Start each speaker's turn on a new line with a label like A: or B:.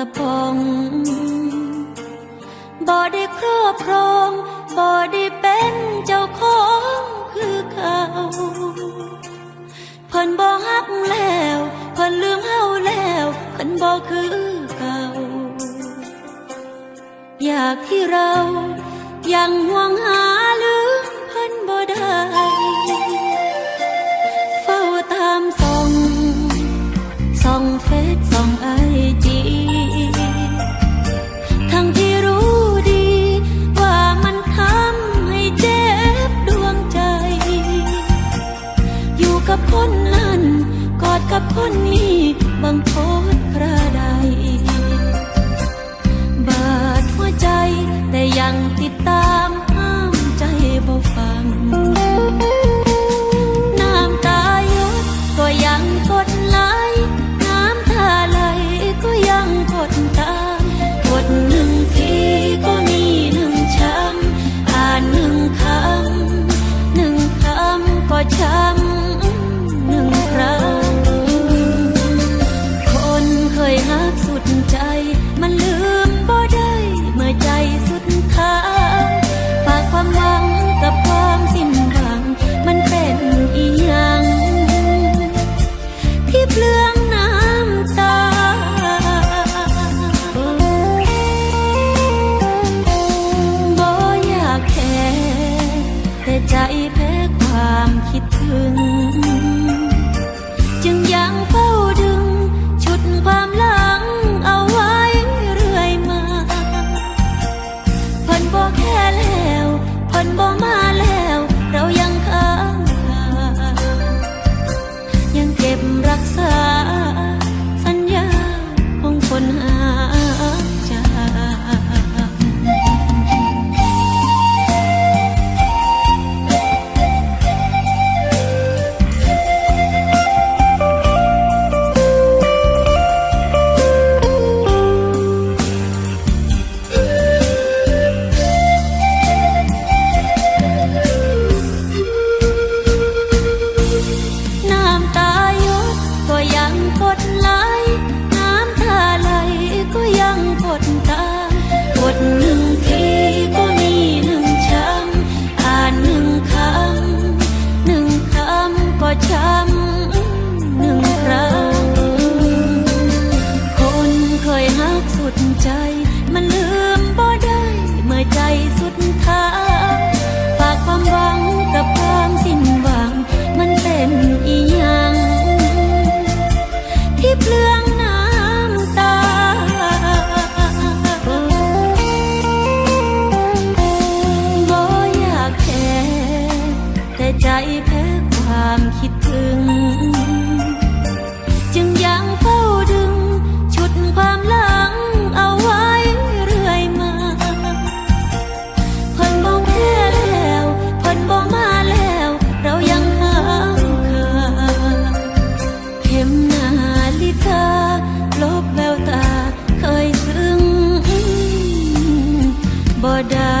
A: ระป๋งบ่ได้ครอบครองบ่ได้เป็นเจ้าของคือเขาเพิ่นบ่ฮักแล้วเพิ่นลืมเฮาแล้วเพิ่นบ่คือเก่าอยากที่เรายังห่วงหาลืมเพิ่นบ่ได้ 사랑 ใจ ดใจ มันลืมบ่ได้เมื่อใจสุดทางฝากความหวังกับความสิ้นหวัง มันเป็นอีหยัง ที่เปลืองน้ำตา บ่อยากแพ้แต่ใจแพ้ความคิดถึง ได้